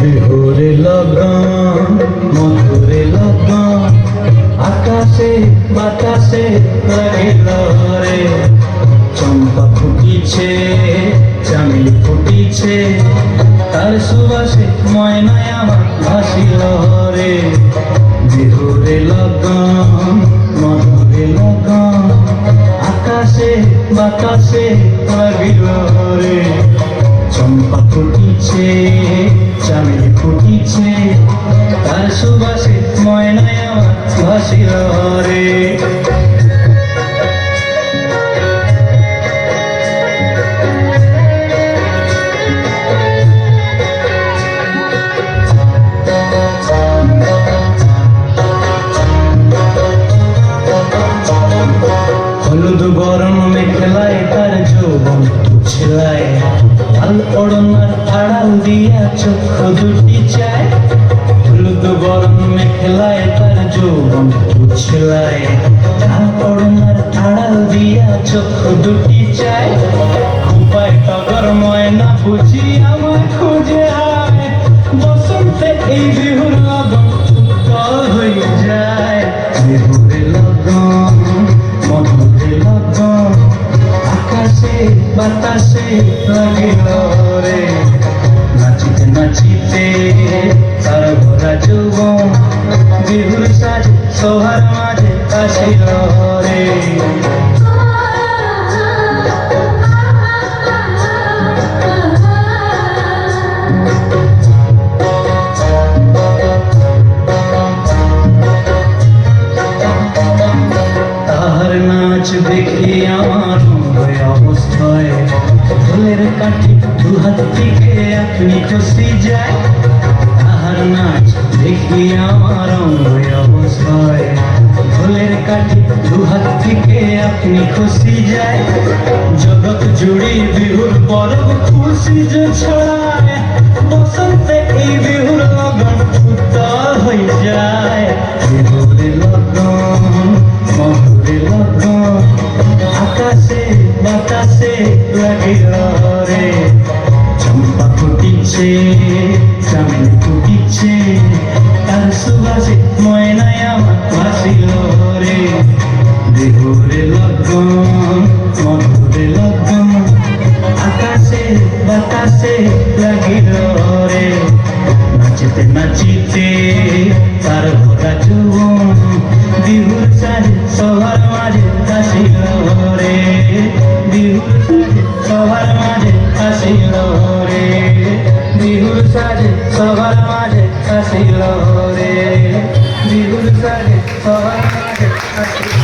বিহুরে লগন, মধুরে লগন, আকাশে বাতাসে রে। চম্পা ফুটিছে, চামেলি ফুটিছে, তার সুবাসে ময়নায় আমার ভাসিল রে। বিহুরে লগন, মধুরে লগন আকাশে বাতাসে রে চম্পা ফুটিছে চামেলি ফুটিছে তার সুবাসে ময়নায় আমার ভাসিল হলুদ গরম মেখলায় তার যৌবন ছিলায় লাল ওড়নার আড়াল দিয়া চক্ষু দুটি চায়। হলুদ গরম মেখলায় তার যৌবন ছিলায় লাল ওড়নার আড়াল দিয়া চক্ষু দুটি চায়। খুপায় টগর ময়না বুঝি বাতাসে লাগিল রে। নাচিতে নাচিতে তার যৌবন বিহুর সাজ সবার মাঝে আসিল রে। দেখি আমার অবস্থায় ফুলের কাঠি দু থেকে আপনি খুশি যায়। তাহার নাচ দেখি আমার হয়ে ফুলের কাঠি দু থেকে আপনি খুশি যায়। জগৎ জুড়ি বিহুর পরব খুশি যে ছড়ায়। বসন্তে এই বিহুর লগন উত্তর হয়ে যায়। বাতাসে লাগিল রে। চম্পা ফুটিছে চামেলি ফুটিছে, তার সুবাসে ময়নায় আমার ভাসিল রে। বিহুরে লগন মধুরে লগন, আকাশে বাতাসে লাগিল রে। নাচিতে নাচিতে তার ভরা যৌবন বিহুর সাজে সবার সবার মাঝে আসিল রে বিহুর সাজে সবার মাঝে আসিল